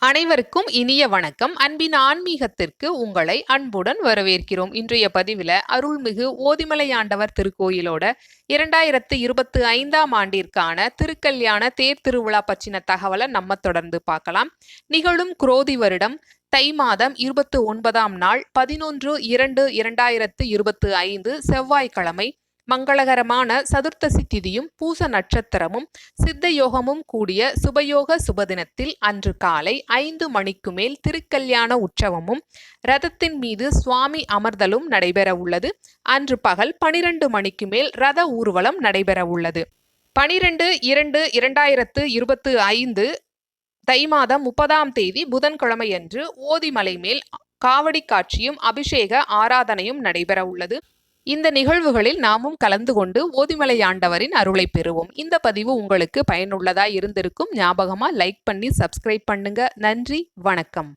அனைவருக்கும் இனிய வணக்கம். அன்பின் ஆன்மீகத்திற்கு உங்களை அன்புடன் வரவேற்கிறோம். இன்றைய பதிவில் அருள்மிகு ஓதிமலையாண்டவர் திருக்கோயிலோட இரண்டாயிரத்து இருபத்தி ஐந்தாம் ஆண்டிற்கான திருக்கல்யாண தேர் திருவிழா பற்றின தகவலை நம்ம தொடர்ந்து பார்க்கலாம். நிகழும் குரோதி வருடம் தை மாதம் இருபத்து ஒன்பதாம் நாள் பதினொன்று இரண்டு இரண்டாயிரத்து இருபத்து ஐந்து செவ்வாய்க்கிழமை மங்களகரமான சதுர்த்தசி திதியும் பூச நட்சத்திரமும் சித்த யோகமும் கூடிய சுபயோக சுபதினத்தில் அன்று காலை ஐந்து மணிக்கு மேல் திருக்கல்யாண உற்சவமும் ரதத்தின் மீது சுவாமி அமர்தலும் நடைபெற உள்ளது. அன்று பகல் பனிரெண்டு மணிக்கு மேல் ரத ஊர்வலம் நடைபெற உள்ளது. பனிரெண்டு இரண்டு இரண்டாயிரத்து இருபத்து ஐந்து தை மாதம் முப்பதாம் தேதி புதன்கிழமையன்று ஓதிமலை மேல் காவடி காட்சியும் அபிஷேக ஆராதனையும் நடைபெற உள்ளது. இந்த நிகழ்வுகளில் நாமும் கலந்து கொண்டு ஓதிமலை ஆண்டவரின் அருளை பெறுவோம். இந்த பதிவு உங்களுக்கு பயனுள்ளதா இருந்திருக்கும். ஞாபகமா லைக் பண்ணி சப்ஸ்கிரைப் பண்ணுங்க. நன்றி வணக்கம்.